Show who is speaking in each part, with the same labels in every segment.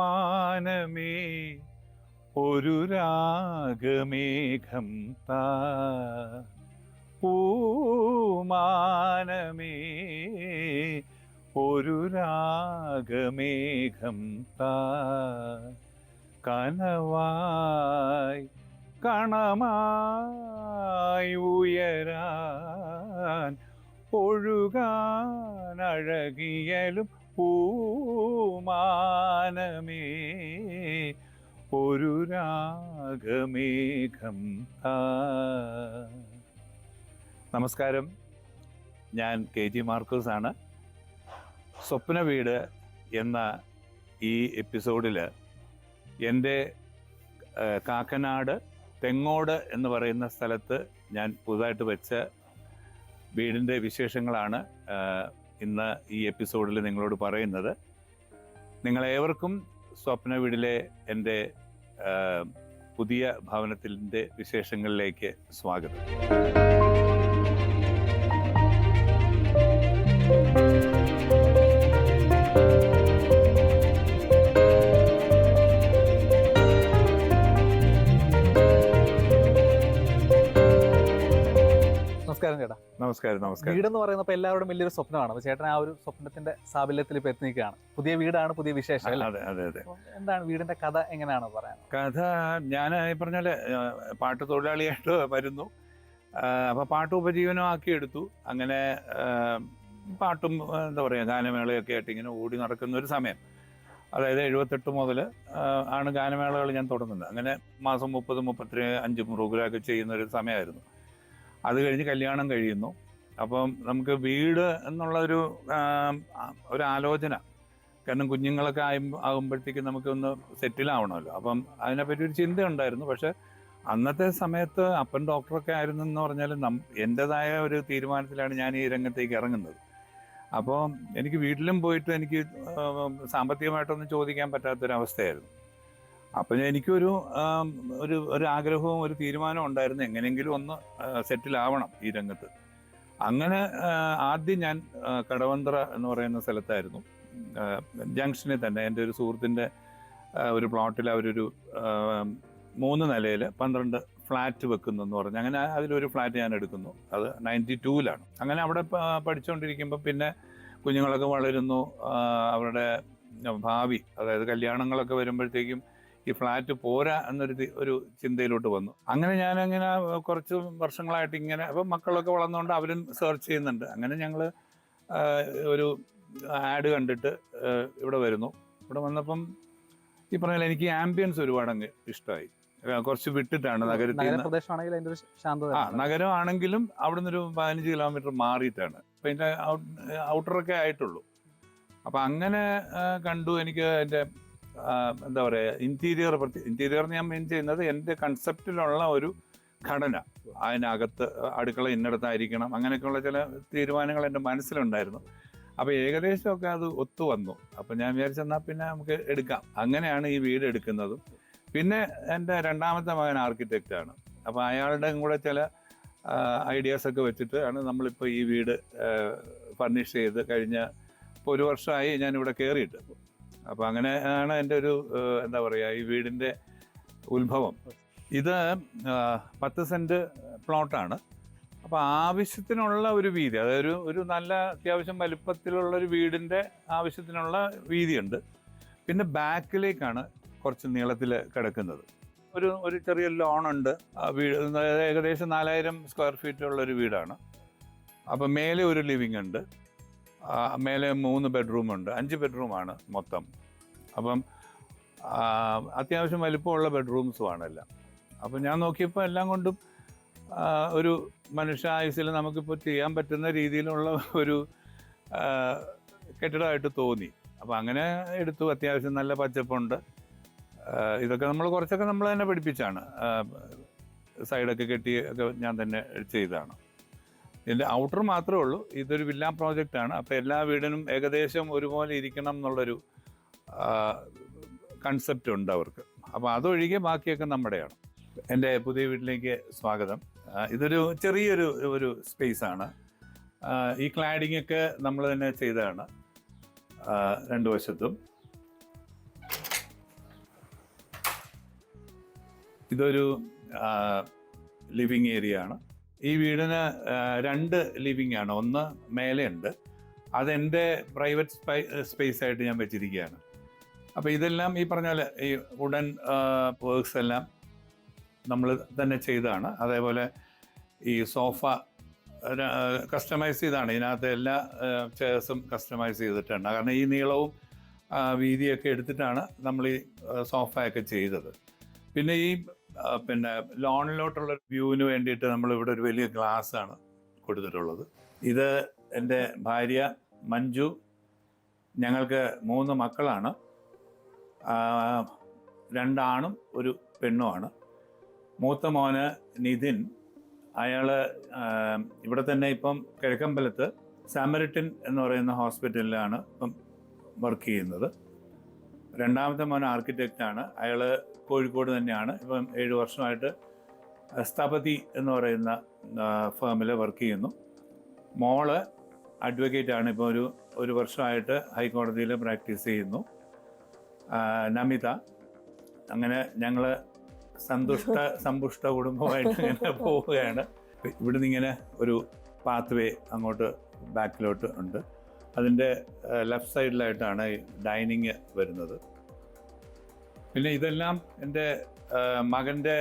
Speaker 1: മാനമേ ഒരു രാഗമേഘം താ. ഒരു രാഗമേഘം താ. കനവായി കണമായി ഉയരാൻ ഒഴുകാൻ അഴകിയലും പൂമാനമേ ഒരു രാഗമേഘം നമസ്കാരം. ഞാൻ കെ ജി മാർക്കോസ് ആണ് സ്വപ്ന വീട് എന്ന ഈ എപ്പിസോഡിൽ എന്റെ കാക്കനാട് തെങ്ങോട് എന്ന് പറയുന്ന സ്ഥലത്ത് ഞാൻ പുതുതായിട്ട് വെച്ച വീടിന്റെ വിശേഷങ്ങളാണ് ഇന്ന് ഈ എപ്പിസോഡിൽ നിങ്ങളോട് പറയുന്നത് നിങ്ങളേവർക്കും സ്വപ്ന വീടിലെ എന്റെ പുതിയ ഭവനത്തിന്റെ വിശേഷങ്ങളിലേക്ക് സ്വാഗതം.
Speaker 2: നമസ്കാരം ചേട്ടാ.
Speaker 1: നമസ്കാരം നമസ്കാരം.
Speaker 2: വീടെന്ന് പറയുന്നപ്പോൾ ഇപ്പൊ എല്ലാവരുടെയും വലിയൊരു സ്വപ്നമാണ്. അപ്പൊ ചേട്ടൻ ആ ഒരു സ്വപ്നത്തിന്റെ സാബല്യത്തിൽ ഇപ്പൊ എത്തി നിൽക്കുകയാണ് പുതിയ വീടാണ് പുതിയ വിശേഷം
Speaker 1: അതെ അതെ അതെ
Speaker 2: എന്താണ് വീടിന്റെ കഥ എങ്ങനെയാണ് പറയാൻ?
Speaker 1: കഥ ഞാൻ ഈ പറഞ്ഞ പാട്ട് തൊഴിലാളിയായിട്ട് വരുന്നു. അപ്പോൾ അപ്പൊ പാട്ട് ഉപജീവനമാക്കി എടുത്തു അങ്ങനെ പാട്ടും എന്താ പറയുക ഗാനമേളയൊക്കെ ആയിട്ട് ഇങ്ങനെ ഓടി നടക്കുന്ന ഒരു സമയം. അതായത് എഴുപത്തെട്ട് മുതൽ ആണ് ഗാനമേളകൾ ഞാൻ തുടങ്ങുന്നത്. അങ്ങനെ മാസം മുപ്പത് മുപ്പത്തി അഞ്ച് പ്രോഗ്രാമൊക്കെ ചെയ്യുന്ന ഒരു സമയമായിരുന്നു. അത് കഴിഞ്ഞ് കല്യാണം കഴിയുന്നു. അപ്പം നമുക്ക് വീട് എന്നുള്ള ഒരു ഒരു ആലോചന കാരണം കുഞ്ഞുങ്ങളൊക്കെ ആയും ആകുമ്പോഴത്തേക്കും നമുക്കൊന്ന് സെറ്റിൽ ആവണമല്ലോ അപ്പം അതിനെപ്പറ്റി ഒരു ചിന്ത ഉണ്ടായിരുന്നു പക്ഷെ അന്നത്തെ സമയത്ത് അപ്പൻ ഡോക്ടറൊക്കെ ആയിരുന്നു എന്ന് പറഞ്ഞാൽ നം എന്റെതായ ഒരു തീരുമാനത്തിലാണ് ഞാൻ ഈ രംഗത്തേക്ക് ഇറങ്ങുന്നത്. അപ്പോൾ എനിക്ക് വീട്ടിലും പോയിട്ട് എനിക്ക് സാമ്പത്തികമായിട്ടൊന്നും ചോദിക്കാൻ പറ്റാത്തൊരവസ്ഥയായിരുന്നു. അപ്പം എനിക്കൊരു ഒരു ഒരു ആഗ്രഹവും ഒരു തീരുമാനവും ഉണ്ടായിരുന്നു. എങ്ങനെയെങ്കിലും ഒന്ന് സെറ്റിൽ ആവണം ഈ രംഗത്ത്. അങ്ങനെ ആദ്യം ഞാൻ കടവന്ത്ര എന്ന് പറയുന്ന സ്ഥലത്തായിരുന്നു. ജംഗ്ഷനിൽ തന്നെ എന്റെ ഒരു സുഹൃത്തിന്റെ ഒരു പ്ലോട്ടിൽ അവരൊരു മൂന്ന് നിലയിൽ പന്ത്രണ്ട് ഫ്ലാറ്റ് വെക്കുന്നു എന്ന് പറഞ്ഞു. അങ്ങനെ അതിലൊരു ഫ്ലാറ്റ് ഞാൻ എടുക്കുന്നു. അത് നയന്റി ടൂവിലാണ്. അങ്ങനെ അവിടെ പഠിച്ചുകൊണ്ടിരിക്കുമ്പോൾ പിന്നെ കുഞ്ഞുങ്ങളൊക്കെ വളരുന്നു. അവരുടെ ഭാവി അതായത് കല്യാണങ്ങളൊക്കെ വരുമ്പോഴത്തേക്കും ഈ ഫ്ലാറ്റ് പോരാ എന്നൊരു ഒരു ചിന്തയിലോട്ട് വന്നു. അങ്ങനെ ഞാൻ അങ്ങനെ കുറച്ച് വർഷങ്ങളായിട്ട് ഇങ്ങനെ അപ്പം മക്കളൊക്കെ വളർന്നുകൊണ്ട് അവരും സെർച്ച് ചെയ്യുന്നുണ്ട്. അങ്ങനെ ഞങ്ങൾ ഒരു ആഡ് കണ്ടിട്ട് ഇവിടെ വരുന്നു. ഇവിടെ വന്നപ്പം ഈ പറഞ്ഞാൽ എനിക്ക് ആംബിയൻസ് ഒരുപാട് അങ്ങ് ഇഷ്ടമായി കുറച്ച് വിട്ടിട്ടാണ് നഗരത്തിൽ ആ നഗരമാണെങ്കിലും അവിടുന്ന് ഒരു പതിനഞ്ച് കിലോമീറ്റർ മാറിയിട്ടാണ്. അപ്പം അതിന്റെ ഔട്ടറൊക്കെ ആയിട്ടുള്ളൂ. അപ്പം അങ്ങനെ കണ്ടു. എനിക്ക് എന്റെ എന്താ പറയുക ഇന്റീരിയർ പ്രത്യേക ഇന്റീരിയർ ഞാൻ മെയിൻ ചെയ്യുന്നത് എന്റെ കൺസെപ്റ്റിലുള്ള ഒരു ഘടന. അതിനകത്ത് അടുക്കള ഇന്നടത്തായിരിക്കണം. അങ്ങനെയൊക്കെയുള്ള ചില തീരുമാനങ്ങൾ എന്റെ മനസ്സിലുണ്ടായിരുന്നു. അപ്പോൾ ഏകദേശമൊക്കെ അത് ഒത്തു വന്നു അപ്പോൾ ഞാൻ വിചാരിച്ചെന്നാൽ പിന്നെ നമുക്ക് എടുക്കാം. അങ്ങനെയാണ് ഈ വീട് എടുക്കുന്നതും. പിന്നെ എന്റെ രണ്ടാമത്തെ മകൻ ആർക്കിടെക്റ്റാണ് അപ്പോൾ അയാളുടെ കൂടെ ചില ഐഡിയാസൊക്കെ വെച്ചിട്ട് ആണ് നമ്മളിപ്പോൾ ഈ വീട് ഫർണിഷ് ചെയ്ത് കഴിഞ്ഞ ഇപ്പോൾ ഒരു വർഷമായി ഞാനിവിടെ കയറിയിട്ട് അപ്പോൾ അങ്ങനെ ആണ് എന്റെ ഒരു എന്താ പറയുക ഈ വീടിന്റെ ഉത്ഭവം. ഇത് പത്ത് സെന്റ് പ്ലോട്ടാണ്. അപ്പോൾ ആവശ്യത്തിനുള്ള ഒരു വീതി അതായത് ഒരു നല്ല അത്യാവശ്യം വലിപ്പത്തിലുള്ള ഒരു വീടിന്റെ ആവശ്യത്തിനുള്ള വീതിയുണ്ട്. പിന്നെ ബാക്കിലേക്കാണ് കുറച്ച് നീളത്തിൽ കിടക്കുന്നത്. ഒരു ഒരു ചെറിയ ലോണുണ്ട് വീട് ഏകദേശം നാലായിരം സ്ക്വയർ ഫീറ്റ് ഉള്ള ഒരു വീടാണ്. അപ്പോൾ മേലെ ഒരു ലിവിങ് ഉണ്ട്. മേലെ മൂന്ന് ബെഡ്റൂമുണ്ട്. അഞ്ച് ബെഡ്റൂമാണ് മൊത്തം. അപ്പം അത്യാവശ്യം വലിപ്പമുള്ള ബെഡ്റൂംസുമാണ് എല്ലാം അപ്പം ഞാൻ നോക്കിയപ്പോൾ എല്ലാം കൊണ്ടും ഒരു മനുഷ്യായുസിൽ നമുക്കിപ്പോൾ ചെയ്യാൻ പറ്റുന്ന രീതിയിലുള്ള ഒരു കെട്ടിടമായിട്ട് തോന്നി. അപ്പോൾ അങ്ങനെ എടുത്തു. അത്യാവശ്യം നല്ല പച്ചപ്പുണ്ട്. ഇതൊക്കെ നമ്മൾ കുറച്ചൊക്കെ നമ്മൾ തന്നെ പഠിപ്പിച്ചാണ്. സൈഡൊക്കെ കെട്ടി ഒക്കെ ഞാൻ തന്നെ ചെയ്തതാണ്. ഇതിന്റെ ഔട്ടർ മാത്രമേ ഉള്ളൂ. ഇതൊരു വില്ല പ്രോജക്റ്റാണ് അപ്പോൾ എല്ലാ വീടിനും ഏകദേശം ഒരുപോലെ ഇരിക്കണം എന്നുള്ളൊരു കൺസെപ്റ്റ് ഉണ്ട് അവർക്ക്. അപ്പോൾ അതൊഴികെ ബാക്കിയൊക്കെ നമ്മുടെയാണ്. എന്റെ പുതിയ വീട്ടിലേക്ക് സ്വാഗതം. ഇതൊരു ചെറിയൊരു ഒരു സ്പേസാണ് ഈ ക്ലാഡിംഗ് ഒക്കെ നമ്മൾ തന്നെ ചെയ്തതാണ്. രണ്ടു വശത്തും. ഇതൊരു ലിവിങ് ഏരിയ ആണ്. ഈ വീടിന് രണ്ട് ലിവിംഗ് ആണ്. ഒന്ന് മേലെയുണ്ട്. അതെന്റെ പ്രൈവറ്റ് സ്പൈ സ്പേസ് ആയിട്ട് ഞാൻ വെച്ചിരിക്കുകയാണ്. അപ്പോൾ ഇതെല്ലാം ഈ പറഞ്ഞ പോലെ ഈ വുഡൻ വർക്ക്സ് എല്ലാം നമ്മൾ തന്നെ ചെയ്തതാണ്. അതേപോലെ ഈ സോഫ കസ്റ്റമൈസ് ചെയ്താണ്. ഇതിനകത്ത് എല്ലാ ചെയർസും കസ്റ്റമൈസ് ചെയ്തിട്ടുണ്ട് കാരണം ഈ നീളവും വീതിയൊക്കെ എടുത്തിട്ടാണ് നമ്മൾ ഈ സോഫയൊക്കെ ചെയ്തത്. പിന്നെ ഈ പിന്നെ ലോണിലോട്ടുള്ള വ്യൂവിന് വേണ്ടിയിട്ട് നമ്മൾ ഇവിടെ ഒരു വലിയ ഗ്ലാസ് ആണ് കൊടുത്തിട്ടുള്ളത്. ഇത് എന്റെ ഭാര്യ മഞ്ജു. ഞങ്ങൾക്ക് മൂന്ന് മക്കളാണ്. രണ്ടാണും ഒരു പെണ്ണുമാണ്. മൂത്ത മോന് നിതിൻ. അയാൾ ഇവിടെ തന്നെ ഇപ്പം കിഴക്കമ്പലത്ത് സാമരിട്ടിൻ എന്ന് പറയുന്ന ഹോസ്പിറ്റലിലാണ് ഇപ്പം വർക്ക് ചെയ്യുന്നത്. രണ്ടാമത്തെ മോൻ ആർക്കിടെക്റ്റാണ്. അയാൾ കോഴിക്കോട് തന്നെയാണ്. ഇപ്പം ഏഴ് വർഷമായിട്ട് സ്ഥപതി എന്ന് പറയുന്ന ഫേമിൽ വർക്ക് ചെയ്യുന്നു. മോൾ അഡ്വക്കേറ്റ് ആണ്. ഇപ്പോൾ ഒരു ഒരു വർഷമായിട്ട് ഹൈക്കോടതിയിൽ പ്രാക്ടീസ് ചെയ്യുന്നു. നമിത. അങ്ങനെ ഞങ്ങൾ സന്തുഷ്ട സമ്പുഷ്ട കുടുംബമായിട്ട് ഇങ്ങനെ പോവുകയാണ്. ഇവിടുന്ന് ഇങ്ങനെ ഒരു പാത്ത് വേ അങ്ങോട്ട് ബാക്കിലോട്ട് ഉണ്ട്. അതിന്റെ ലെഫ്റ്റ് സൈഡിലായിട്ടാണ് ഡൈനിങ് വരുന്നത്. പിന്നെ ഇതെല്ലാം എന്റെ മകന്റെ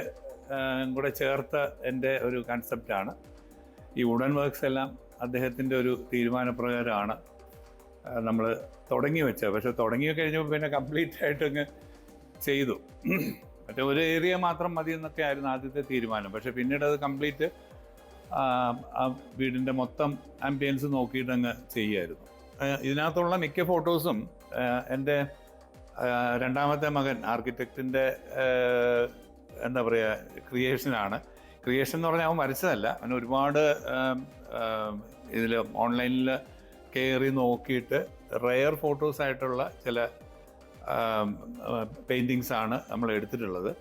Speaker 1: കൂടെ ചേർത്ത എന്റെ ഒരു കൺസെപ്റ്റാണ് ഈ വുഡൻ വർക്ക്സ് എല്ലാം അദ്ദേഹത്തിന്റെ ഒരു തീരുമാനപ്രകാരമാണ് നമ്മൾ തുടങ്ങി വെച്ചത്. പക്ഷെ തുടങ്ങി കഴിഞ്ഞപ്പോൾ പിന്നെ കംപ്ലീറ്റ് ആയിട്ട് അങ്ങ് ചെയ്തു. മറ്റേ ഒരു ഏരിയ മാത്രം മതി എന്നൊക്കെ ആയിരുന്നു ആദ്യത്തെ തീരുമാനം. പക്ഷെ പിന്നീട് അത് കംപ്ലീറ്റ് ആ വീടിന്റെ മൊത്തം ആംബിയൻസ് നോക്കിയിട്ടങ്ങ് ചെയ്യുമായിരുന്നു ഇതിനകത്തുള്ള മിക്ക ഫോട്ടോസും എന്റെ രണ്ടാമത്തെ മകൻ ആർക്കിടെക്റ്റിന്റെ എന്താ പറയുക ക്രിയേഷനാണ് ക്രിയേഷൻ എന്ന് പറഞ്ഞാൽ അവൻ വരച്ചതല്ല അവൻ ഒരുപാട് ഇതിൽ ഓൺലൈനിൽ കയറി നോക്കിയിട്ട് റെയർ ഫോട്ടോസ് ആയിട്ടുള്ള ചില പെയിന്റിങ്സ് ആണ് നമ്മൾ എടുത്തിട്ടുള്ളത്.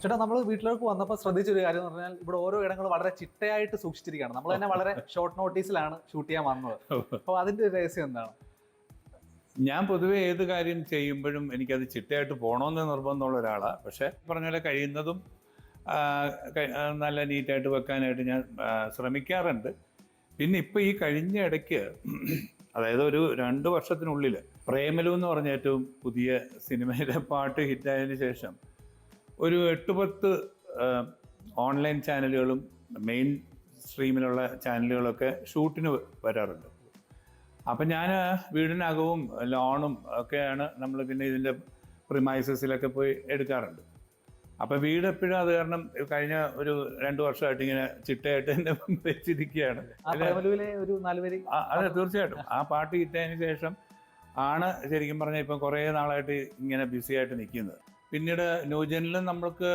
Speaker 2: ചേട്ടാ നമ്മൾ വീട്ടിലേക്ക് വന്നപ്പോൾ ശ്രദ്ധിച്ചൊരു കാര്യം എന്ന് പറഞ്ഞാൽ ഇവിടെ ഓരോ ഇടങ്ങൾ വളരെ ചിട്ടയായിട്ട് സൂക്ഷിച്ചിരിക്കുകയാണ്. നമ്മൾ തന്നെ വളരെ ഷോർട്ട് നോട്ടീസിലാണ് ഷൂട്ട് ചെയ്യാൻ വന്നത്. അപ്പോൾ അതിന്റെ രഹസ്യം എന്താണ്?
Speaker 1: ഞാൻ പൊതുവേ ഏത് കാര്യം ചെയ്യുമ്പോഴും എനിക്കത് ചിട്ടയായിട്ട് പോകണമെന്ന് നിർബന്ധമുള്ള ഒരാളാണ് പക്ഷേ പറഞ്ഞ പോലെ കഴിയുന്നതും നല്ല നീറ്റായിട്ട് വെക്കാനായിട്ട് ഞാൻ ശ്രമിക്കാറുണ്ട്. പിന്നെ ഇപ്പോൾ ഈ കഴിഞ്ഞ ഇടയ്ക്ക് അതായത് ഒരു രണ്ട് വർഷത്തിനുള്ളിൽ പ്രേമലു എന്ന് പറഞ്ഞ ഏറ്റവും പുതിയ സിനിമയിലെ പാട്ട് ഹിറ്റായതിനു ശേഷം ഒരു എട്ട് പത്ത് ഓൺലൈൻ ചാനലുകളും മെയിൻ സ്ട്രീമിലുള്ള ചാനലുകളൊക്കെ ഷൂട്ടിന് വരാറുണ്ട്. അപ്പം ഞാൻ വീടിനകവും ലോണും ഒക്കെയാണ് നമ്മൾ പിന്നെ ഇതിന്റെ പ്രിമൈസസിലൊക്കെ പോയി എടുക്കാറുണ്ട്. അപ്പം വീട് എപ്പോഴും അത് കാരണം കഴിഞ്ഞ ഒരു രണ്ട് വർഷമായിട്ട് ഇങ്ങനെ ചിട്ടയായിട്ട് എന്നെ വെച്ചിരിക്കുകയാണ്. അതെ തീർച്ചയായിട്ടും. ആ പാട്ട് കിട്ടിയതിന് ശേഷം ആണ് ശരിക്കും പറഞ്ഞാൽ ഇപ്പം കുറേ നാളായിട്ട് ഇങ്ങനെ ബിസി ആയിട്ട് നിൽക്കുന്നത്. പിന്നീട് ന്യൂജനിലും നമ്മൾക്ക്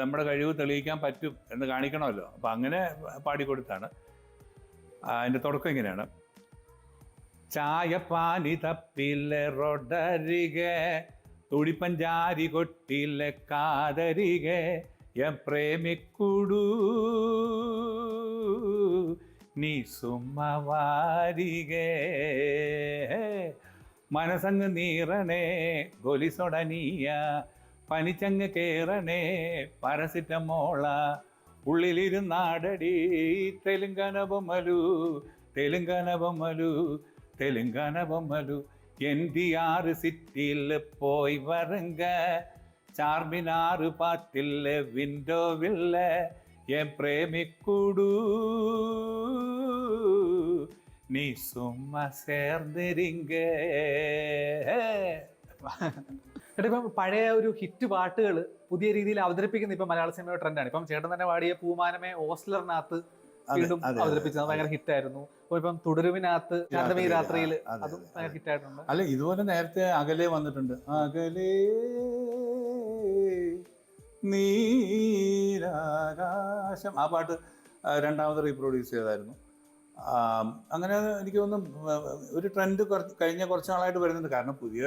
Speaker 1: നമ്മുടെ കഴിവ് തെളിയിക്കാൻ പറ്റും എന്ന് കാണിക്കണമല്ലോ. അപ്പം അങ്ങനെ പാടിക്കൊടുത്താണ്. അതിന്റെ തുടക്കം ഇങ്ങനെയാണ്. ചായ പാനി തപ്പിലെ റൊഡരികെ തുടിപ്പഞ്ചാരി കൊട്ടിലെ കാതരികെ യ പ്രേമിക്കുടു. നീ സുമ്മവാരികെ മനസങ്ങ് നീറണേ ഗൊലിസൊടനീയ പനിച്ചങ്ങ് കേറണേ പരസിറ്റമോള ഉള്ളിലിരുന്നാടടി തെലുങ്കാന ബൊമ്മലു തെലുങ്കാന ബൊമ്മലു തെലുങ്കാന ബൊമ്മലു എൻ ബി ആറ് സിറ്റിയിൽ പോയി വരങ്ക. ചാർമിനാറ് പാത്തില്ല വിൻഡോവില്ല എ പ്രേമിക്കൂടു. നീ
Speaker 2: സുമ സേർന്നിരിങ്ക ഇപ്പം പഴയ ഒരു ഹിറ്റ് പാട്ടുകൾ പുതിയ രീതിയിൽ അവതരിപ്പിക്കുന്ന ഇപ്പം മലയാള സിനിമയുടെ ട്രെൻഡാണ്. ഇപ്പം ചേട്ടൻ തന്നെ പാടിയ പൂമാനമേ ഓസ്ലറിനകത്ത് വീണ്ടും അവതരിപ്പിച്ചത് ഭയങ്കര ഹിറ്റായിരുന്നു. ഇപ്പം തുടരുവിനകത്ത് രാത്രിയിൽ അതും ഭയങ്കര ഹിറ്റായിട്ടുണ്ട്.
Speaker 1: അല്ല ഇതുപോലെ നേരത്തെ അകലെ വന്നിട്ടുണ്ട്. അകലേ നീരാകാശം. ആ പാട്ട് രണ്ടാമത് റീപ്രൊഡ്യൂസ് ചെയ്തായിരുന്നു അങ്ങനെ എനിക്ക് തോന്നുന്നു ഒരു ട്രെൻഡ് കുറച്ച് കഴിഞ്ഞ കുറച്ച് നാളായിട്ട് വരുന്നുണ്ട്. കാരണം പുതിയ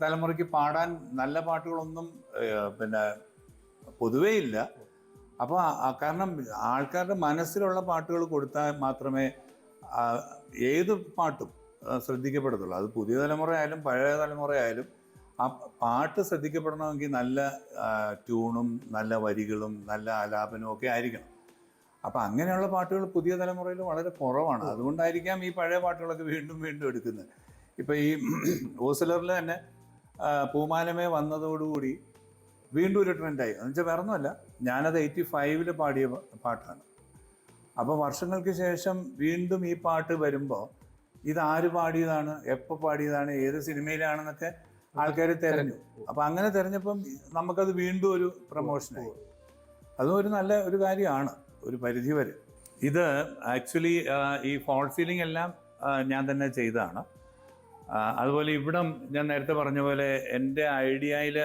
Speaker 1: തലമുറയ്ക്ക് പാടാൻ നല്ല പാട്ടുകളൊന്നും പിന്നെ പൊതുവേ ഇല്ല. അപ്പോൾ കാരണം ആൾക്കാരുടെ മനസ്സിലുള്ള പാട്ടുകൾ കൊടുത്താൽ മാത്രമേ ഏത് പാട്ടും ശ്രദ്ധിക്കപ്പെടത്തുള്ളൂ. അത് പുതിയ തലമുറ ആയാലും പഴയ തലമുറ ആയാലും ആ പാട്ട് ശ്രദ്ധിക്കപ്പെടണമെങ്കിൽ നല്ല ട്യൂണും നല്ല വരികളും നല്ല ആലാപനവും ഒക്കെ ആയിരിക്കണം. അപ്പം അങ്ങനെയുള്ള പാട്ടുകൾ പുതിയ തലമുറയിൽ വളരെ കുറവാണ്. അതുകൊണ്ടായിരിക്കാം ഈ പഴയ പാട്ടുകളൊക്കെ വീണ്ടും വീണ്ടും എടുക്കുന്നത്. ഇപ്പം ഈ ഓസിലറിൽ തന്നെ പൂമാലമേ വന്നതോടുകൂടി വീണ്ടും ഒരു ട്രെൻഡായി എന്ന് വെച്ചാൽ വേറെ ഒന്നുമല്ല ഞാനത് എയ്റ്റി ഫൈവിൽ പാടിയ പാട്ടാണ്. അപ്പോൾ വർഷങ്ങൾക്ക് ശേഷം വീണ്ടും ഈ പാട്ട് വരുമ്പോൾ ഇത് ആര് പാടിയതാണ് എപ്പോൾ പാടിയതാണ് ഏത് സിനിമയിലാണെന്നൊക്കെ ആൾക്കാർ തിരഞ്ഞു. അപ്പം അങ്ങനെ തിരഞ്ഞപ്പം നമുക്കത് വീണ്ടും ഒരു പ്രൊമോഷനായി അതും ഒരു നല്ല ഒരു കാര്യമാണ് ഒരു പരിധി വരെ. ഇത് ആക്ച്വലി ഈ ഫോൾ സീലിംഗ് എല്ലാം ഞാൻ തന്നെ ചെയ്തതാണ്. അതുപോലെ ഇവിടം ഞാൻ നേരത്തെ പറഞ്ഞ പോലെ എന്റെ ഐഡിയയിൽ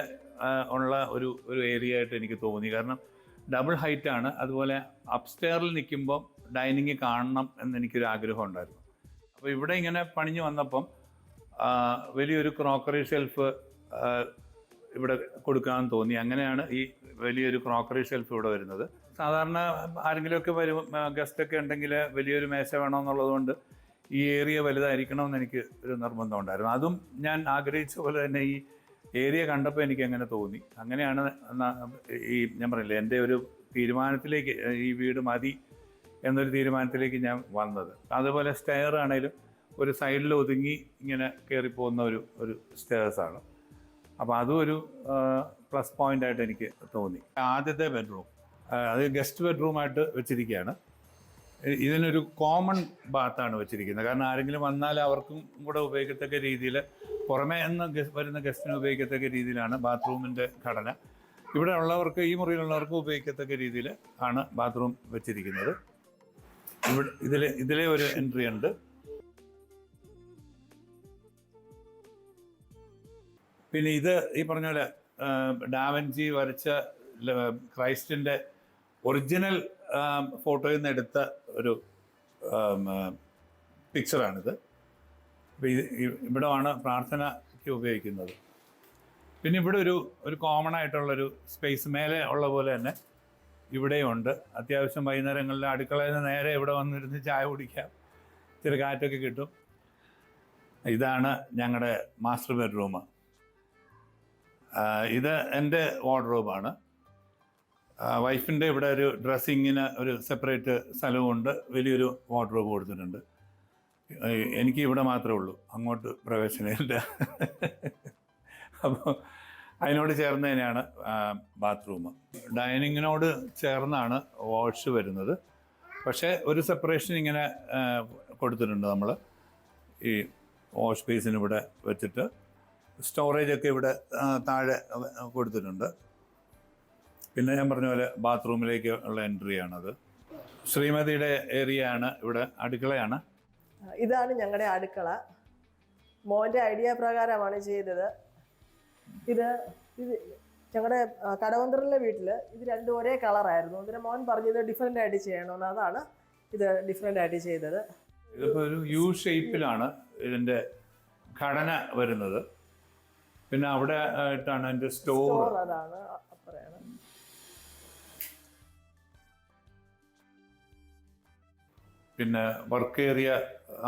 Speaker 1: ഉള്ള ഒരു ഒരു ഏരിയ ആയിട്ട് എനിക്ക് തോന്നി. കാരണം ഡബിൾ ഹൈറ്റ് ആണ്. അതുപോലെ അപ്സ്റ്റെയറിൽ നിൽക്കുമ്പോൾ ഡൈനിങ് കാണണം എന്ന് എനിക്കൊരു ആഗ്രഹം ഉണ്ടായിരുന്നു. അപ്പോൾ ഇവിടെ ഇങ്ങനെ പണിഞ്ഞു വന്നപ്പം വലിയൊരു ക്രോക്കറി ഷെൽഫ് ഇവിടെ കൊടുക്കാൻ തോന്നി. അങ്ങനെയാണ് ഈ വലിയൊരു ക്രോക്കറി ഷെൽഫ് ഇവിടെ വരുന്നത്. സാധാരണ ആരെങ്കിലുമൊക്കെ വരും ഗസ്റ്റൊക്കെ ഉണ്ടെങ്കിൽ വലിയൊരു മേശ വേണമെന്നുള്ളതുകൊണ്ട് ഈ ഏരിയ വലുതായിരിക്കണമെന്ന് എനിക്ക് ഒരു നിർബന്ധം ഉണ്ടായിരുന്നു. അതും ഞാൻ ആഗ്രഹിച്ച പോലെ തന്നെ ഈ ഏരിയ കണ്ടപ്പോൾ എനിക്ക് അങ്ങനെ തോന്നി. അങ്ങനെയാണ് ഈ ഞാൻ പറഞ്ഞില്ലേ എന്റെ ഒരു തീരുമാനത്തിലേക്ക് ഈ വീട് മതി എന്നൊരു തീരുമാനത്തിലേക്ക് ഞാൻ വന്നത്. അതുപോലെ സ്റ്റെയർ ആണെങ്കിലും ഒരു സൈഡിൽ ഒതുങ്ങി ഇങ്ങനെ കയറിപ്പോകുന്ന ഒരു ഒരു സ്റ്റെയർസാണ് അപ്പോൾ അതും ഒരു പ്ലസ് പോയിന്റ് ആയിട്ട് എനിക്ക് തോന്നി. ആദ്യത്തെ ബെഡ്റൂം അത് ഗസ്റ്റ് ബെഡ്റൂമായിട്ട് വെച്ചിരിക്കുകയാണ്. ഇതിനൊരു കോമൺ ബാത്താണ് വെച്ചിരിക്കുന്നത്. കാരണം ആരെങ്കിലും വന്നാൽ അവർക്കും കൂടെ ഉപയോഗിക്കത്തക്ക രീതിയിൽ പുറമേ നിന്ന് വരുന്ന ഗസ്റ്റിന് ഉപയോഗിക്കത്തക്ക രീതിയിലാണ് ബാത്റൂമിന്റെ ഘടന. ഇവിടെ ഉള്ളവർക്ക് ഈ മുറിയിലുള്ളവർക്ക് ഉപയോഗിക്കത്തക്ക രീതിയിൽ ആണ് ബാത്റൂം വെച്ചിരിക്കുന്നത്. ഇവിടെ ഇതിലെ ഇതിലെ ഒരു എൻട്രി ഉണ്ട്. പിന്നെ ഇത് ഈ പറഞ്ഞ പോലെ ഡാവൻജി വരച്ച ക്രൈസ്റ്റിന്റെ ഒറിജിനൽ ഫോട്ടോയിൽ നിന്ന് എടുത്ത ഒരു പിക്ചറാണിത് ഇത് ഇവിടമാണ് പ്രാർത്ഥനയ്ക്ക് ഉപയോഗിക്കുന്നത്. പിന്നെ ഇവിടെ ഒരു ഒരു കോമൺ ആയിട്ടുള്ളൊരു സ്പേസ് മേലെ ഉള്ള പോലെ തന്നെ ഇവിടെയുണ്ട്. അത്യാവശ്യം വൈകുന്നേരങ്ങളിൽ അടുക്കളയിൽ നിന്ന് നേരെ ഇവിടെ വന്നിരുന്ന് ചായ കുടിക്കാം. ഇച്ചിരി കാറ്റൊക്കെ കിട്ടും. ഇതാണ് ഞങ്ങളുടെ മാസ്റ്റർ ബെഡ്റൂം ഇത് എന്റെ വാർഡ്രോബാണ് വൈഫിന്റെ ഇവിടെ ഒരു ഡ്രസ്സിങ്ങിന് ഒരു സെപ്പറേറ്റ് സ്ഥലമുണ്ട് വലിയൊരു വാർഡ്രോബ് കൊടുത്തിട്ടുണ്ട്. എനിക്ക് ഇവിടെ മാത്രമേ ഉള്ളൂ. അങ്ങോട്ട് പ്രവേശനമില്ല അപ്പോൾ അതിനോട് ചേർന്ന് തന്നെയാണ് ബാത്റൂം ഡൈനിങ്ങിനോട് ചേർന്നാണ് വാഷ് വരുന്നത്. പക്ഷേ ഒരു സെപ്പറേഷൻ ഇങ്ങനെ കൊടുത്തിട്ടുണ്ട് നമ്മൾ ഈ വാഷ് ബേസിന് ഇവിടെ വെച്ചിട്ട്. സ്റ്റോറേജൊക്കെ ഇവിടെ താഴെ കൊടുത്തിട്ടുണ്ട്. പിന്നെ ഞാൻ പറഞ്ഞ പോലെ ബാത്റൂമിലേക്ക് ഉള്ള എൻട്രി ആണത്. ശ്രീമതിയുടെ ഏരിയ ആണ് ഇവിടെ അടുക്കളയാണ്.
Speaker 3: ഇതാണ് ഞങ്ങളുടെ അടുക്കള. മോന്റെ ഐഡിയ പ്രകാരമാണ് ചെയ്തത്. ഇത് ഇത് ഞങ്ങളുടെ കടവന്തറിലെ വീട്ടിൽ ഇത് രണ്ടും ഒരേ കളറായിരുന്നു ഇതിന് മോൻ പറഞ്ഞത് ഡിഫറെന്റ് ആയിട്ട് ചെയ്യണമെന്ന് അതാണ് ഇത് ഡിഫറെന്റ് ആയിട്ട് ചെയ്തത്.
Speaker 1: ഇതിപ്പോൾ ഒരു യു ഷേപ്പിലാണ് ഇതിന്റെ ഘടന വരുന്നത്. പിന്നെ അവിടെ ആയിട്ടാണ് എന്റെ സ്റ്റോർ
Speaker 3: അതാണ്.
Speaker 1: പിന്നെ വർക്ക് ഏരിയ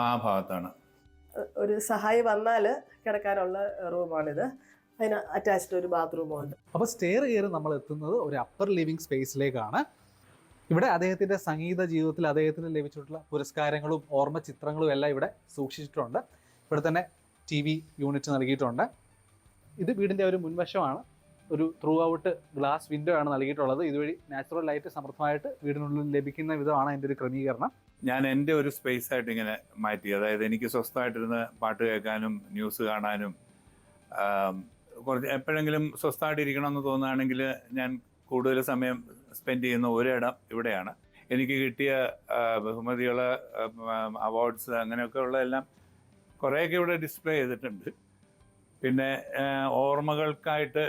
Speaker 1: ആ ഭാഗത്താണ്.
Speaker 3: ഒരു സഹായി വന്നാൽ കിടക്കാനുള്ള റൂമാണിത്. അതിന് അറ്റാച്ച്ഡ് ഒരു ബാത്റൂമും ഉണ്ട്
Speaker 2: അപ്പോൾ സ്റ്റെയർ കയറി നമ്മൾ എത്തുന്നത് ഒരു അപ്പർ ലിവിംഗ് സ്പേസിലേക്കാണ് ഇവിടെ അദ്ദേഹത്തിന്റെ സംഗീത ജീവിതത്തിൽ അദ്ദേഹത്തിന് ലഭിച്ചിട്ടുള്ള പുരസ്കാരങ്ങളും ഓർമ്മ ചിത്രങ്ങളും എല്ലാം ഇവിടെ സൂക്ഷിച്ചിട്ടുണ്ട്. ഇവിടെ തന്നെ ടി വി യൂണിറ്റ് നൽകിയിട്ടുണ്ട്. ഇത് വീടിന്റെ ഒരു മുൻവശമാണ്. ഒരു ത്രൂ ഔട്ട് ഗ്ലാസ് വിൻഡോ ആണ് നൽകിയിട്ടുള്ളത്. ഇതുവഴി നാച്ചുറൽ ലൈറ്റ് സമൃദ്ധമായിട്ട് വീടിനുള്ളിൽ ലഭിക്കുന്ന വിധമാണ് അതിന്റെ ഒരു ക്രമീകരണം.
Speaker 1: ഞാൻ എന്റെ ഒരു സ്പേസ് ആയിട്ട് ഇങ്ങനെ മാറ്റി. അതായത് എനിക്ക് സ്വസ്ഥമായിട്ടിരുന്ന് പാട്ട് കേൾക്കാനും ന്യൂസ് കാണാനും കുറച്ച് എപ്പോഴെങ്കിലും സ്വസ്ഥമായിട്ട് ഇരിക്കണം എന്ന് തോന്നുകയാണെങ്കിൽ ഞാൻ കൂടുതൽ സമയം സ്പെൻഡ് ചെയ്യുന്ന ഒരിടം ഇവിടെയാണ്. എനിക്ക് കിട്ടിയ ബഹുമതികൾ അവാർഡ്സ് അങ്ങനെയൊക്കെ ഉള്ളതെല്ലാം കുറേയൊക്കെ ഇവിടെ ഡിസ്പ്ലേ ചെയ്തിട്ടുണ്ട്. പിന്നെ ഓർമ്മകൾക്കായിട്ട്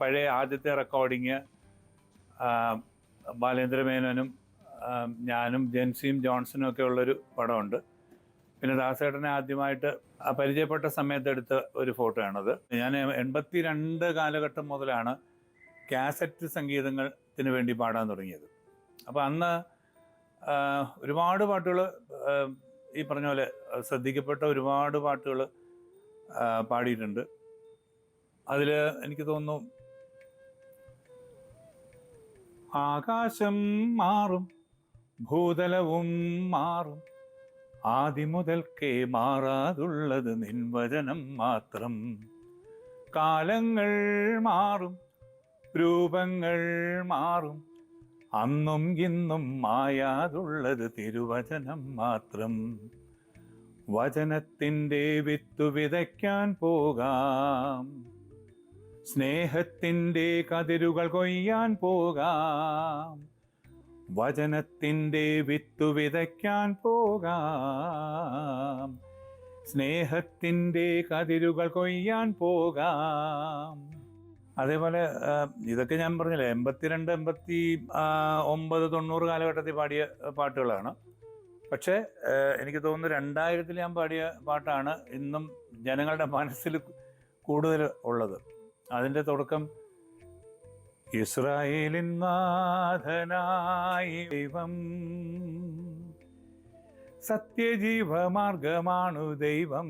Speaker 1: പഴയ ആദ്യത്തെ റെക്കോർഡിങ് ബാലേന്ദ്ര മേനോനും ആം, ഞാനും ജെൻസിയും ജോൺസണും ഒക്കെ ഉള്ളൊരു പടമുണ്ട്. പിന്നെ ദാസേട്ടനെ ആദ്യമായിട്ട് പരിചയപ്പെട്ട സമയത്തെടുത്ത ഒരു ഫോട്ടോയാണത്. ഞാൻ എൺപത്തി രണ്ട് കാലഘട്ടം മുതലാണ് കാസറ്റ് സംഗീതത്തിന് വേണ്ടി പാടാൻ തുടങ്ങിയത്. അപ്പോൾ അന്ന് ഒരുപാട് പാട്ടുകൾ ഈ പറഞ്ഞ പോലെ ശ്രദ്ധിക്കപ്പെട്ട ഒരുപാട് പാട്ടുകൾ പാടിയിട്ടുണ്ട്. അതിൽ എനിക്ക് തോന്നുന്നു ആകാശം മാറും ഭൂതലവും മാറും. ആദ്യം മുതൽക്കേ മാറാതുള്ളത് നിൻവചനം മാത്രം. കാലങ്ങൾ മാറും രൂപങ്ങൾ മാറും. അന്നും ഇന്നും മായാതുള്ളത് തിരുവചനം മാത്രം. വചനത്തിന്റെ വിത്തു വിതയ്ക്കാൻ പോകാം. സ്നേഹത്തിന്റെ കതിരുകൾ കൊയ്യാൻ പോകാം. വചനത്തിന്റെ വിത്തു വിതയ്ക്കാൻ പോകാം. സ്നേഹത്തിന്റെ കതിരുകൾ കൊയ്യാൻ പോകാം. അതേപോലെ ഇതൊക്കെ ഞാൻ പറഞ്ഞില്ലേ എൺപത്തിരണ്ട് എൺപത്തി ഒമ്പത് തൊണ്ണൂറ് കാലഘട്ടത്തിൽ പാടിയ പാട്ടുകളാണ്. പക്ഷേ എനിക്ക് തോന്നുന്നു രണ്ടായിരത്തിൽ ഞാൻ പാടിയ പാട്ടാണ് ഇന്നും ജനങ്ങളുടെ മനസ്സിൽ കൂടുതൽ ഉള്ളത്. അതിന്റെ തുടക്കം ഇസ്രായേലിൻ നാഥനായി ദൈവം. സത്യജീവമാർഗമാണു ദൈവം.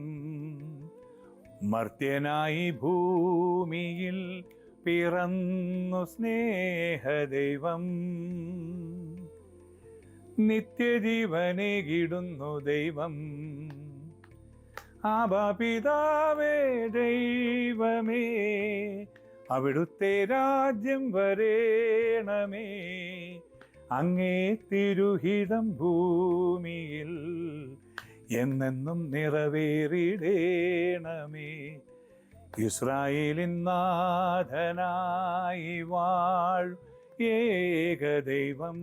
Speaker 1: മർത്യനായി ഭൂമിയിൽ പിറന്നു സ്നേഹദൈവം നിത്യജീവനേകിടുന്നു ദൈവം. ആബാപിതാവേ ദൈവമേ അവിടുത്തെ രാജ്യം വരേണമേ. അങ്ങേ തിരുഹിതം ഭൂമിയിൽ എന്നെന്നും നിറവേറിടേണമേ. ഇസ്രായേലിൻ നാഥനായി വാഴ് ഏകദൈവം.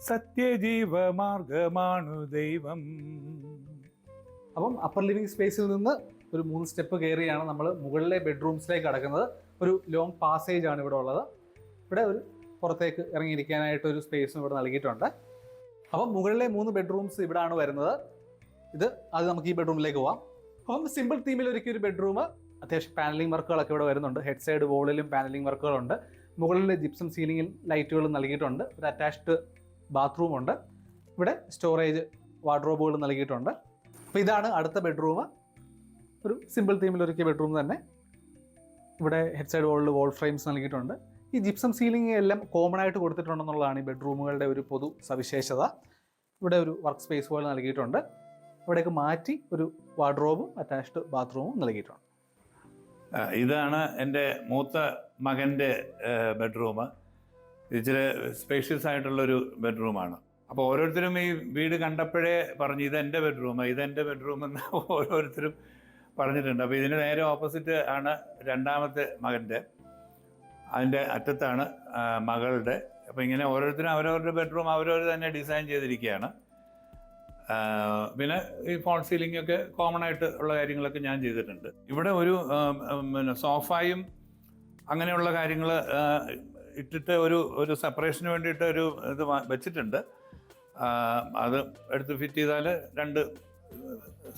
Speaker 1: സത്യജീവമാർഗമാണു ദൈവം.
Speaker 2: അപ്പം അപ്പർ ലിവിംഗ് സ്പേസിൽ നിന്ന് ഒരു മൂന്ന് സ്റ്റെപ്പ് കയറിയാണ് നമ്മൾ മുകളിലെ ബെഡ്റൂംസിലേക്ക് കടക്കുന്നത് ഒരു ലോങ് പാസേജ് ആണ് ഇവിടെ ഉള്ളത്. ഇവിടെ ഒരു പുറത്തേക്ക് ഇറങ്ങിയിരിക്കാനായിട്ട് ഒരു സ്പേസും ഇവിടെ നൽകിയിട്ടുണ്ട്. അപ്പം മുകളിലെ മൂന്ന് ബെഡ്റൂംസ് ഇവിടാണ് വരുന്നത്. ഇത് അത് നമുക്ക് ഈ ബെഡ്റൂമിലേക്ക് പോവാം. അപ്പം സിമ്പിൾ തീമിൽ ഒരുക്കിയ ഒരു ബെഡ്റൂം അത്യാവശ്യം പാനലിംഗ് വർക്കുകളൊക്കെ ഇവിടെ വരുന്നുണ്ട്. ഹെഡ് സൈഡ് വോളിലും പാനലിംഗ് വർക്കുകളുണ്ട് മുകളിൽ ജിപ്സം സീലിംഗിൽ ലൈറ്റുകളും നൽകിയിട്ടുണ്ട്. ഒരു അറ്റാച്ച്ഡ് ബാത്റൂം ഉണ്ട്. ഇവിടെ സ്റ്റോറേജ് വാർഡ്രോബുകൾ നൽകിയിട്ടുണ്ട്. അപ്പോൾ ഇതാണ് അടുത്ത ബെഡ്റൂം. ഒരു സിമ്പിൾ ഒരു ബെഡ്റൂം തന്നെ. ഇവിടെ ഹെഡ് സൈഡ് വോളിൽ വോൾ ഫ്രെയിംസ് നൽകിയിട്ടുണ്ട്. ഈ ജിപ്സം സീലിംഗ് എല്ലാം കോമൺ ആയിട്ട് കൊടുത്തിട്ടുണ്ടെന്നുള്ളതാണ് ഈ ബെഡ്റൂമുകളുടെ ഒരു പൊതു സവിശേഷത. ഇവിടെ ഒരു വർക്ക് സ്പേസ് പോലെ നൽകിയിട്ടുണ്ട്. ഇവിടേക്ക് മാറ്റി ഒരു വാർഡ്രോബും അറ്റാച്ച്ഡ് ബാത്റൂമും നൽകിയിട്ടുണ്ട്.
Speaker 1: ഇതാണ് എന്റെ മൂത്ത മകന്റെ ബെഡ്റൂം ഇച്ചിരി സ്പേഷ്യസ് ആയിട്ടുള്ളൊരു ബെഡ്റൂമാണ് അപ്പോൾ ഓരോരുത്തരും ഈ വീട് കണ്ടപ്പോഴേ പറഞ്ഞു ഇതെന്റെ ബെഡ്റൂം ഇതെന്റെ ബെഡ്റൂം എന്ന് ഓരോരുത്തരും പറഞ്ഞിട്ടുണ്ട്. അപ്പോൾ ഇതിന് നേരെ ഓപ്പോസിറ്റ് ആണ് രണ്ടാമത്തെ മകന്റെ അതിന്റെ അറ്റത്താണ് മകളുടെ. അപ്പോൾ ഇങ്ങനെ ഓരോരുത്തരും അവരവരുടെ ബെഡ്റൂം അവരവർ തന്നെ ഡിസൈൻ ചെയ്തിരിക്കുകയാണ്. പിന്നെ ഈ ഫോൺ സീലിംഗ് ഒക്കെ കോമൺ ആയിട്ട് ഉള്ള കാര്യങ്ങളൊക്കെ ഞാൻ ചെയ്തിട്ടുണ്ട്. ഇവിടെ ഒരു പിന്നെ സോഫായും അങ്ങനെയുള്ള കാര്യങ്ങൾ ഇട്ടിട്ട് ഒരു ഒരു സെപ്പറേഷന് വേണ്ടിയിട്ട് ഒരു ഇത് വെച്ചിട്ടുണ്ട്. അത് എടുത്ത് ഫിറ്റ് ചെയ്താൽ രണ്ട്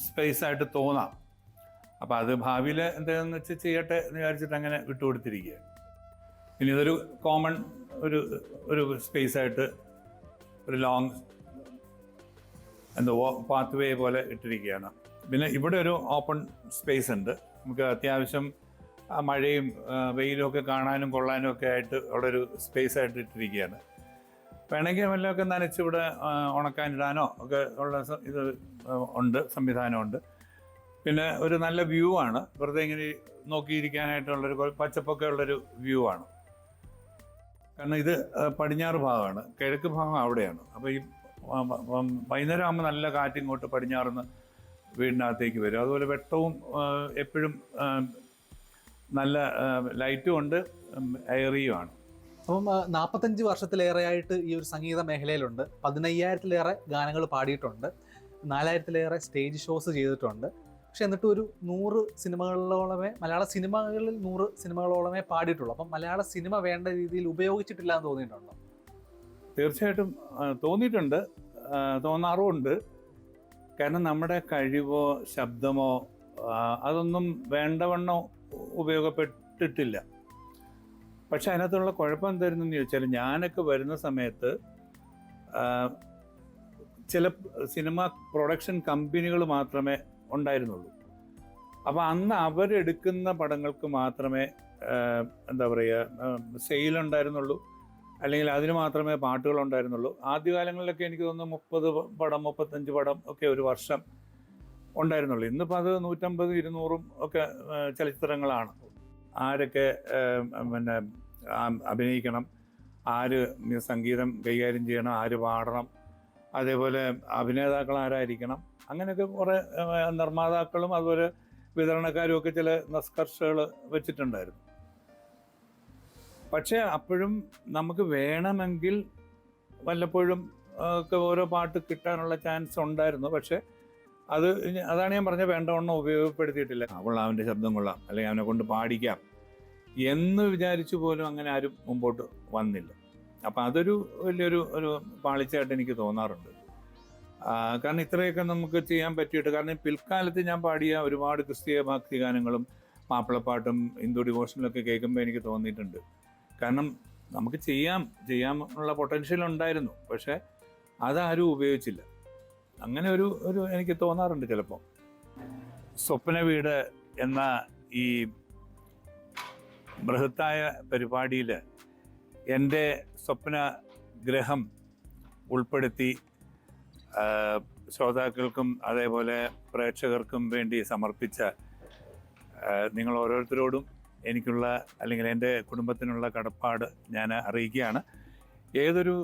Speaker 1: സ്പേസ് ആയിട്ട് തോന്നാം. അപ്പോൾ അത് ഭാവിയിൽ എന്തെങ്കിലും വെച്ച് ചെയ്യട്ടെ എന്ന് വിചാരിച്ചിട്ട് അങ്ങനെ വിട്ടുകൊടുത്തിരിക്കുക. ഇനി ഇതൊരു കോമൺ ഒരു ഒരു സ്പേസ് ആയിട്ട് ഒരു ലോങ് എന്തോ പാത്ത് വേ പോലെ ഇട്ടിരിക്കുകയാണ്. പിന്നെ ഇവിടെ ഒരു ഓപ്പൺ സ്പേസ് ഉണ്ട്. നമുക്ക് അത്യാവശ്യം മഴയും വെയിലും ഒക്കെ കാണാനും കൊള്ളാനും ഒക്കെ ആയിട്ട് അവിടെ ഒരു സ്പേസ് ആയിട്ട് ഇട്ടിരിക്കുകയാണ്. വേണമെങ്കിൽ വല്ലതൊക്കെ നനച്ച് ഇവിടെ ഉണക്കാനിടാനോ ഒക്കെ ഉള്ള ഇത് ഉണ്ട് സംവിധാനമുണ്ട്. പിന്നെ ഒരു നല്ല വ്യൂ ആണ്. വെറുതെ ഇങ്ങനെ നോക്കിയിരിക്കാനായിട്ടുള്ളൊരു പച്ചപ്പൊക്കെ ഉള്ളൊരു വ്യൂ ആണ്. കാരണം ഇത് പടിഞ്ഞാറ് ഭാഗമാണ്. കിഴക്ക് ഭാഗം അവിടെയാണ്. അപ്പോൾ ഈ വൈകുന്നേരം ആകുമ്പോൾ നല്ല കാറ്റ് ഇങ്ങോട്ട് പടിഞ്ഞാറുന്ന് വീടിനകത്തേക്ക് വരും. അതുപോലെ വെട്ടവും എപ്പോഴും നല്ല ലൈറ്റും ഉണ്ട് എയറിയുമാണ്
Speaker 2: അപ്പം നാൽപ്പത്തഞ്ച് വർഷത്തിലേറെയായിട്ട് ഈ ഒരു സംഗീത മേഖലയിലുണ്ട്. പതിനയ്യായിരത്തിലേറെ ഗാനങ്ങൾ പാടിയിട്ടുണ്ട്. നാലായിരത്തിലേറെ സ്റ്റേജ് ഷോസ് ചെയ്തിട്ടുണ്ട്. പക്ഷെ എന്നിട്ട് ഒരു നൂറ് സിനിമകളിലോളമേ മലയാള സിനിമകളിൽ നൂറ് സിനിമകളോളമേ പാടിയിട്ടുള്ളൂ. അപ്പം മലയാള സിനിമ വേണ്ട രീതിയിൽ ഉപയോഗിച്ചിട്ടില്ല എന്ന് തോന്നിയിട്ടുണ്ടോ?
Speaker 1: തീർച്ചയായിട്ടും തോന്നിയിട്ടുണ്ട്. തോന്നാറുമുണ്ട് കാരണം നമ്മുടെ കഴിവോ ശബ്ദമോ അതൊന്നും വേണ്ടവണ്ണം ഉപയോഗപ്പെട്ടിട്ടില്ല. പക്ഷെ അതിനകത്തുള്ള കുഴപ്പം എന്തായിരുന്നു എന്ന് ചോദിച്ചാൽ ഞാനൊക്കെ വരുന്ന സമയത്ത് ചില സിനിമ പ്രൊഡക്ഷൻ കമ്പനികൾ മാത്രമേ ഉണ്ടായിരുന്നുള്ളൂ. അപ്പോൾ അന്ന് അവരെടുക്കുന്ന പടങ്ങൾക്ക് മാത്രമേ എന്താ പറയുക സെയിൽ ഉണ്ടായിരുന്നുള്ളൂ അല്ലെങ്കിൽ അതിന് മാത്രമേ പാട്ടുകൾ ഉണ്ടായിരുന്നുള്ളൂ ആദ്യകാലങ്ങളിലൊക്കെ എനിക്ക് തോന്നുന്നു മുപ്പത് പടം മുപ്പത്തഞ്ച് പടം ഒക്കെ ഒരു വർഷം ഉണ്ടായിരുന്നുള്ളൂ. ഇന്നിപ്പോൾ അത് നൂറ്റമ്പത് ഇരുന്നൂറും ഒക്കെ ചലച്ചിത്രങ്ങളാണ്. ആരൊക്കെ പിന്നെ അഭിനയിക്കണം ആര് സംഗീതം കൈകാര്യം ചെയ്യണം ആര് പാടണം അതേപോലെ അഭിനേതാക്കൾ ആരായിരിക്കണം അങ്ങനെയൊക്കെ കുറേ നിർമ്മാതാക്കളും അതുപോലെ വിതരണക്കാരും ഒക്കെ ചില നിഷ്കർഷകൾ വെച്ചിട്ടുണ്ടായിരുന്നു. പക്ഷേ അപ്പോഴും നമുക്ക് വേണമെങ്കിൽ വല്ലപ്പോഴും ഒക്കെ ഓരോ പാട്ട് കിട്ടാനുള്ള ചാൻസ് ഉണ്ടായിരുന്നു. പക്ഷേ അത് അതാണ് ഞാൻ പറഞ്ഞ വേണ്ടവണ്ണം ഉപയോഗപ്പെടുത്തിയിട്ടില്ല. അപ്പോൾ അവന്റെ ശബ്ദം കൊള്ളാം അല്ലെങ്കിൽ അവനെ കൊണ്ട് പാടിക്കാം എന്ന് വിചാരിച്ചു പോലും അങ്ങനെ ആരും മുമ്പോട്ട് വന്നില്ല. അപ്പം അതൊരു വലിയൊരു ഒരു പാളിച്ചയായിട്ട് എനിക്ക് തോന്നാറുണ്ട്. കാരണം ഇത്രയൊക്കെ നമുക്ക് ചെയ്യാൻ പറ്റിയിട്ട് കാരണം പിൽക്കാലത്ത് ഞാൻ പാടിയ ഒരുപാട് ക്രിസ്തീയ ഭക്തി ഗാനങ്ങളും മാപ്പിളപ്പാട്ടും ഹിന്ദു ഡിവോഷനിലൊക്കെ കേൾക്കുമ്പോൾ എനിക്ക് തോന്നിയിട്ടുണ്ട്. കാരണം നമുക്ക് ചെയ്യാം ചെയ്യാനുള്ള പൊട്ടൻഷ്യൽ ഉണ്ടായിരുന്നു. പക്ഷേ അതാരും ഉപയോഗിച്ചില്ല. അങ്ങനെ ഒരു ഒരു എനിക്ക് തോന്നാറുണ്ട് ചിലപ്പോൾ സ്വപ്ന വീട് എന്ന ഈ ബൃഹത്തായ പരിപാടിയിൽ എന്റെ സ്വപ്ന ഗ്രഹം ഉൾപ്പെടുത്തി ശ്രോതാക്കൾക്കും അതേപോലെ പ്രേക്ഷകർക്കും വേണ്ടി സമർപ്പിച്ച നിങ്ങൾ ഓരോരുത്തരോടും എനിക്കുള്ള അല്ലെങ്കിൽ എന്റെ കുടുംബത്തിനുള്ള കടപ്പാട് ഞാൻ അറിയിക്കുകയാണ്. ഏതൊരു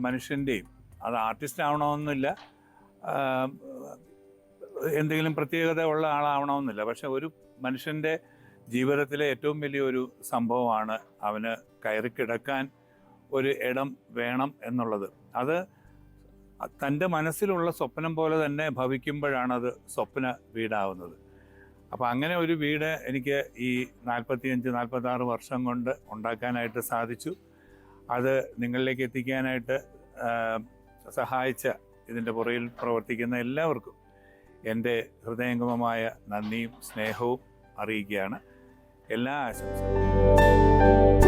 Speaker 1: മനുഷ്യന്റെയും അത് ആർട്ടിസ്റ്റ് ആവണമെന്നില്ല എന്തെങ്കിലും പ്രത്യേകത ഉള്ള ആളാവണമെന്നില്ല. പക്ഷെ ഒരു മനുഷ്യന്റെ ജീവിതത്തിലെ ഏറ്റവും വലിയൊരു സംഭവമാണ് അവന് കയറി കിടക്കാൻ ഒരു ഇടം വേണം എന്നുള്ളത്. അത് തന്റെ മനസ്സിലുള്ള സ്വപ്നം പോലെ തന്നെ ഭവിക്കുമ്പോഴാണത് സ്വപ്ന വീടാവുന്നത്. അപ്പോൾ അങ്ങനെ ഒരു വീട് എനിക്ക് ഈ നാൽപ്പത്തിയഞ്ച് നാൽപ്പത്തി ആറ് വർഷം കൊണ്ട് ഉണ്ടാക്കാനായിട്ട് സാധിച്ചു. അത് നിങ്ങളിലേക്ക് എത്തിക്കാനായിട്ട് സഹായിച്ച ഇതിന്റെ പുറയിൽ പ്രവർത്തിക്കുന്ന എല്ലാവർക്കും എന്റെ ഹൃദയംഗമമായ നന്ദിയും സ്നേഹവും അറിയിക്കുകയാണ്. എല്ലാ ആശംസകളും.